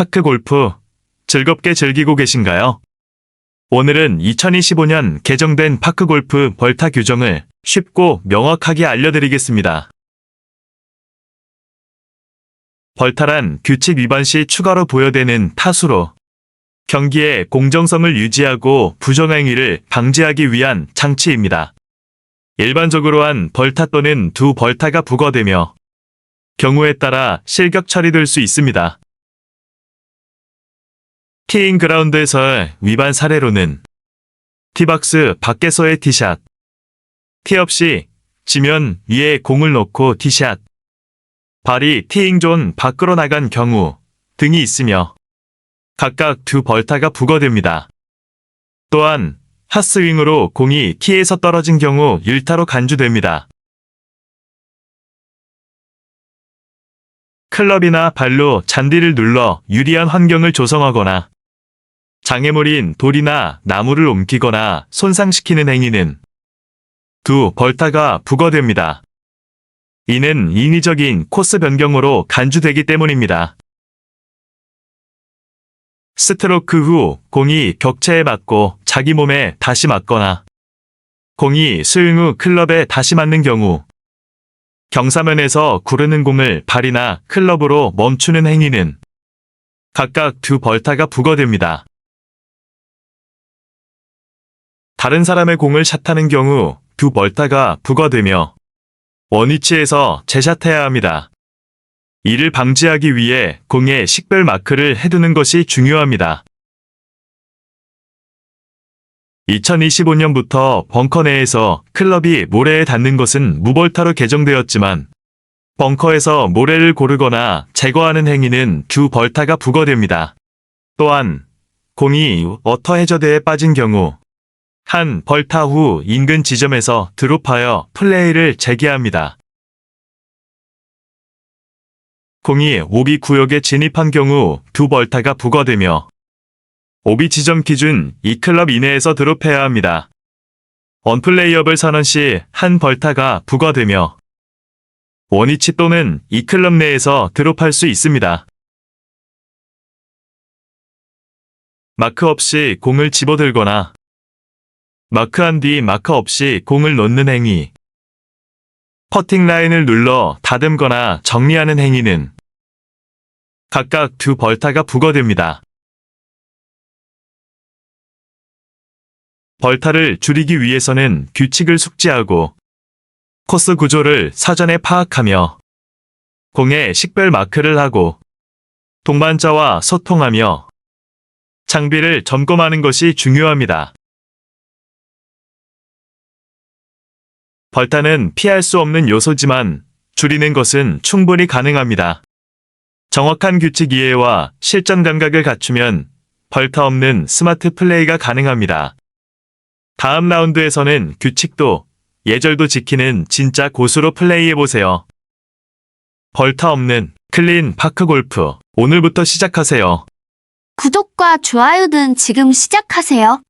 파크 골프 즐겁게 즐기고 계신가요? 오늘은 2025년 개정된 파크 골프 벌타 규정을 쉽고 명확하게 알려드리겠습니다. 벌타란 규칙 위반 시 추가로 부여되는 타수로 경기의 공정성을 유지하고 부정행위를 방지하기 위한 장치입니다. 일반적으로 한 벌타 또는 두 벌타가 부과되며 경우에 따라 실격 처리될 수 있습니다. 티잉 그라운드에서 위반 사례로는 티박스 밖에서의 티샷, 티 없이 지면 위에 공을 놓고 티샷, 발이 티잉존 밖으로 나간 경우 등이 있으며 각각 두 벌타가 부과됩니다. 또한 핫스윙으로 공이 티에서 떨어진 경우 1타로 간주됩니다. 클럽이나 발로 잔디를 눌러 유리한 환경을 조성하거나 장애물인 돌이나 나무를 옮기거나 손상시키는 행위는 두 벌타가 부과됩니다. 이는 인위적인 코스 변경으로 간주되기 때문입니다. 스트로크 후 공이 격체에 맞고 자기 몸에 다시 맞거나 공이 스윙 후 클럽에 다시 맞는 경우 경사면에서 구르는 공을 발이나 클럽으로 멈추는 행위는 각각 두 벌타가 부과됩니다. 다른 사람의 공을 샷하는 경우 두 벌타가 부과되며 원위치에서 재샷해야 합니다. 이를 방지하기 위해 공에 식별 마크를 해두는 것이 중요합니다. 2025년부터 벙커 내에서 클럽이 모래에 닿는 것은 무벌타로 개정되었지만 벙커에서 모래를 고르거나 제거하는 행위는 두 벌타가 부과됩니다. 또한 공이 워터 해저드에 빠진 경우 한 벌타 후 인근 지점에서 드롭하여 플레이를 재개합니다. 공이 오비 구역에 진입한 경우 두 벌타가 부과되며 오비 지점 기준 2클럽 이내에서 드롭해야 합니다. 언플레이업을 선언 시 한 벌타가 부과되며 원위치 또는 2클럽 내에서 드롭할 수 있습니다. 마크 없이 공을 집어들거나 마크한 뒤 마크 없이 공을 놓는 행위 퍼팅 라인을 눌러 다듬거나 정리하는 행위는 각각 두 벌타가 부과됩니다. 벌타를 줄이기 위해서는 규칙을 숙지하고 코스 구조를 사전에 파악하며 공에 식별 마크를 하고 동반자와 소통하며 장비를 점검하는 것이 중요합니다. 벌타는 피할 수 없는 요소지만 줄이는 것은 충분히 가능합니다. 정확한 규칙 이해와 실전 감각을 갖추면 벌타 없는 스마트 플레이가 가능합니다. 다음 라운드에서는 규칙도 예절도 지키는 진짜 고수로 플레이해보세요. 벌타 없는 클린 파크 골프 오늘부터 시작하세요. 구독과 좋아요는 지금 시작하세요.